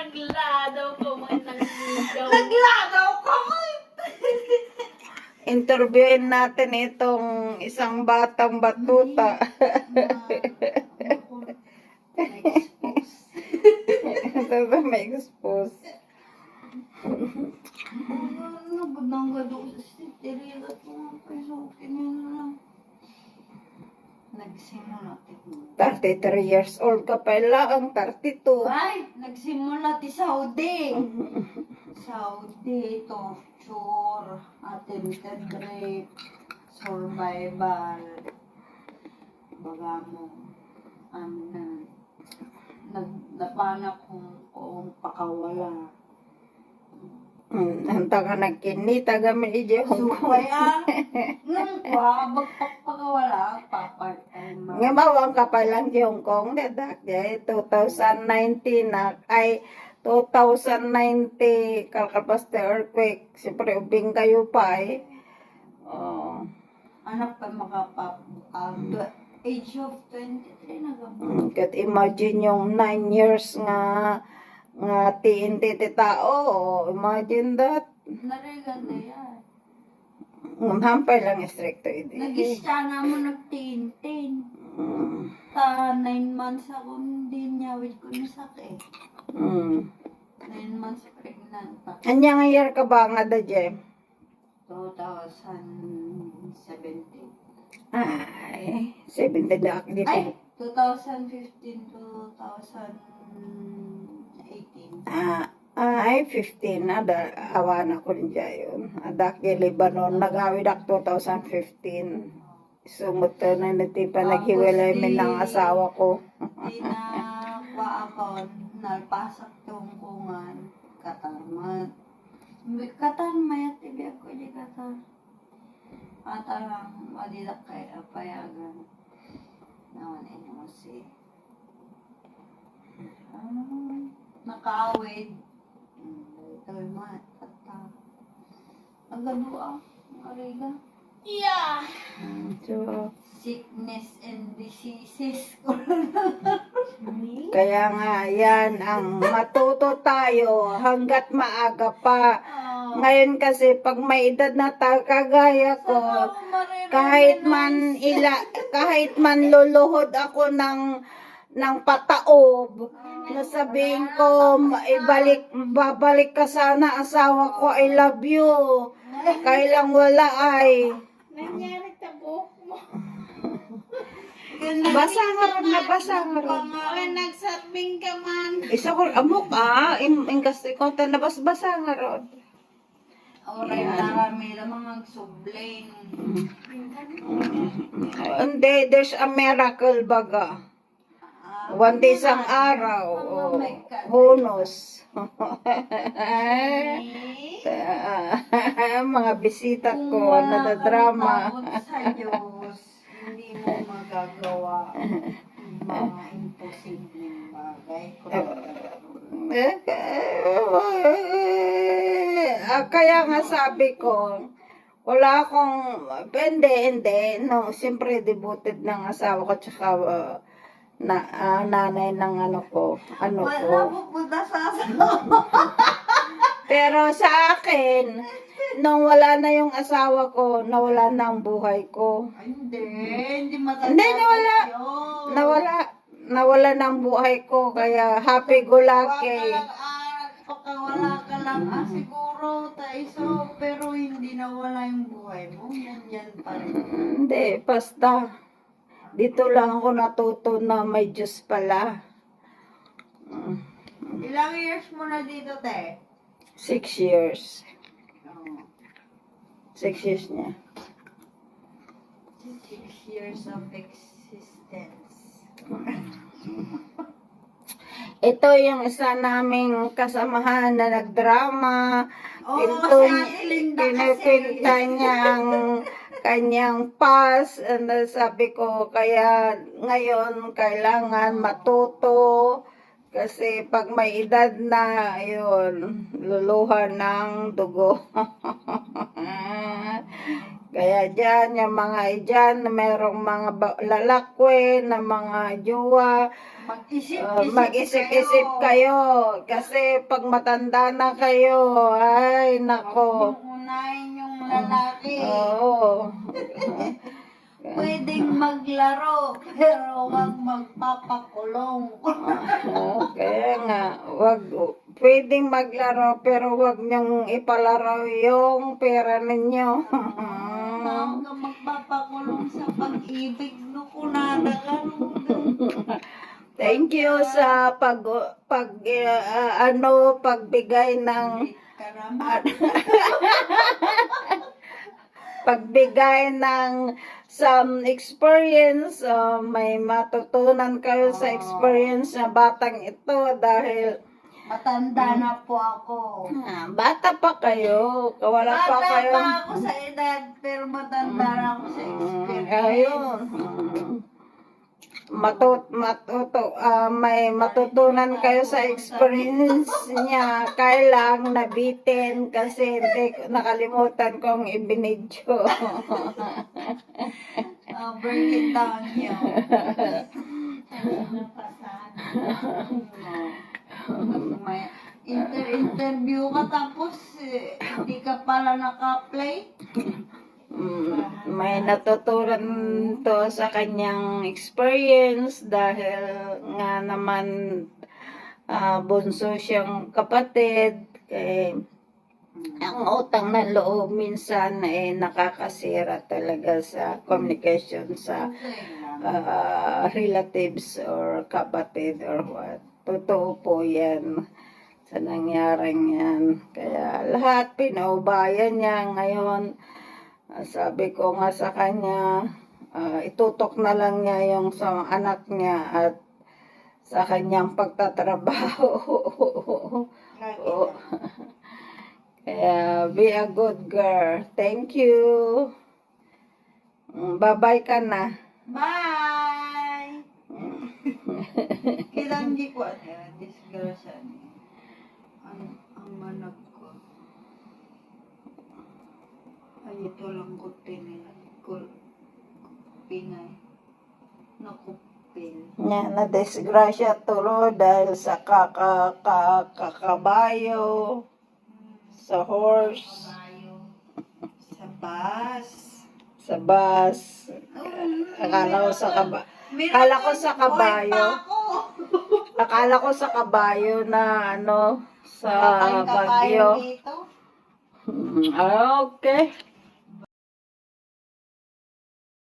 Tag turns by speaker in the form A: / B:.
A: nagladaw ko man nagladaw.
B: Naglagaw ka mo!
C: Interviewin natin itong isang batang batuta. Ito may expose.
B: Ano ba nang gado sa sitirila ko nga pasukin yun lang. Nagsimula ti
C: 33 years old ka pala, ang 32.
B: Ay, nagsimula ti Saudi. Saudi, torture, attempted rape, survival. Baga mo, ano na, nag, napanak kung, kung pakawala.
C: Hmm, ang taga nagkini, taga medyo Hong Kong.
B: Supay ang, nang kwa, magpapakawala, papatay mo.
C: Nga mawang ka pa lang di Hong Kong, dadak di 2019 na, ay 2090 kalkapas the earthquake. Siyempre, ubing kayo pa eh. Oh.
B: Anak pa makapap, the age of 23 na gabo.
C: Mm, Kat imagine yung 9 years nga nga TNT tao. oh, Imagine that.
B: Narigan na yan.
C: Ngumhampay lang stricto ito.
B: Nag-isya na mo nagtintin.
C: Mm.
B: Ta, nine months ako hindi nyawit ko ni sakit.
C: Mm.
B: Nine months pregnant pa.
C: Anya nga year ka ba nga da, Jem?
B: 2017.
C: Ay, 70 da ako dito.
B: Ay, 2015 to 2018.
C: Ah, ay, 15 na. Da, awan ako rin dyan yun. Adak yung Lebanon. Nagawid ako 2015. Sumuto na niti pa naghiwalay min ng asawa ko.
B: Di na kwa ako, nalpasak tong kungan, katarmat. Katar mayat tibi ako di katar. Ata lang, madidak kay apayagan. Naman inyo si. Ah, yung mga tata. Ang gano ah, mariga.
A: Yeah.
C: So,
B: Sickness and diseases.
C: Kaya nga, yan ang matuto tayo hanggat maaga pa. Ngayon kasi pag may edad na ta, kagaya ko, kahit man ila, kahit man luluhod ako ng ng pataob, nasabihin ko, ibalik, babalik ka sana asawa ko, I love you. Kailang wala ay.
A: Nangyari sa buhok mo.
C: Basa nga ron, nabasa nga.
A: Ay, nagsarbing ka man.
C: Isa ko, amok ah, kasi ko, nabas-basa nga ron.
B: Oray marami lamang ang subling.
C: Hindi, there's a miracle baga. One day isang araw. Oh, bonus. mga bisita ko.
B: Kung wala sa Diyos, hindi mo magagawa mga imposibleng bagay.
C: Ah, kaya nga sabi ko, wala akong, hindi, hindi, no, siyempre devoted ng asawa ko, tsaka ah, na, ah, nanay ng ano ko, ano ko.
B: Wala pupunta sa asawa.
C: Pero sa akin, nung wala na yung asawa ko, nawala na ang buhay ko.
B: Ay, Hindi, hindi matanda.
C: Hindi, nawala.
B: yun.
C: Nawala, nawala na ang buhay ko, kaya happy go lucky.
B: Wala ka lang, ah, baka wala ka lang, ah, siguro, taiso, pero hindi nawala yung buhay mo. Nandyan pa rin.
C: Hindi, basta. Dito lang ako natuto na may Diyos pala.
B: Ilang years mo na dito, te?
C: Six years.
B: Oh,
C: Six years niya.
B: six years of existence.
C: Ito yung isa naming kasamahan na nagdrama.
B: Oo,
C: Pinto,
B: si Ate Linda kasi.
C: pinipinta niya ang kanyang pass. And sabi ko, kaya ngayon kailangan matuto. Kasi pag may edad na, ayun, luluha ng dugo. Kaya dyan, yung mga dyan, merong mga lalakwe na mga jowa,
B: Mag-isip-isip
C: uh, mag-isip-isip kayo. Kasi pag matanda na kayo, ay, nako.
B: Unahin lalaki.
C: Oo.
B: Pwedeng maglaro, pero wag magpapakulong.
C: Kaya nga, wag, pwedeng maglaro, pero wag niyong ipalaro yung pera ninyo.
B: Huwag ka magpapakulong sa pag-ibig no kunada ka
C: Thank you sa pag, pag, uh, ano, pagbigay ng,
B: Karamat.
C: pagbigay ng some experience, uh, may matutunan kayo sa experience sa batang ito dahil
B: Matanda na po ako.
C: ah, bata pa kayo, wala pa
B: Bata
C: kayo.
B: pa ako sa edad, pero matanda na ako sa
C: Mm,
B: experience.
C: ayun. Matut, matuto, ah, may matutunan kayo sa experience niya. Kailang nabitin kasi hindi nakalimutan kong ibinidyo.
B: Uh, break it down niyo. May inter-interview ka tapos eh, hindi ka pala naka-play.
C: Mm, may natutunan to sa kanyang experience dahil nga naman ah, bunso siyang kapatid. Eh, ang utang na loob minsan eh nakakasira talaga sa communication sa ah, relatives or kapatid or what. Totoo po yan sa nangyaring yan. Kaya lahat pinaubayan niya ngayon. Ah, sabi ko nga sa kanya, ah, itutok na lang niya yung sa anak niya at sa kanyang pagtatrabaho. Oo. Kaya be a good girl. Thank you. Mm, Bye-bye ka na.
B: Bye! Kailan di ko disgrasya niya. Ang, ang manag ko. Ay, ito lang ko tinilan. Kul, pinay. Nakupil.
C: Nga na disgrasya tulo dahil sa kaka, ka, kakabayo, sa horse,
B: Sa bus.
C: sa bus. Akala ko sa kaba Akala ko sa kabayo. Akala ko sa kabayo na ano sa bagyo.
B: dito.
C: Mm, ah, Okay.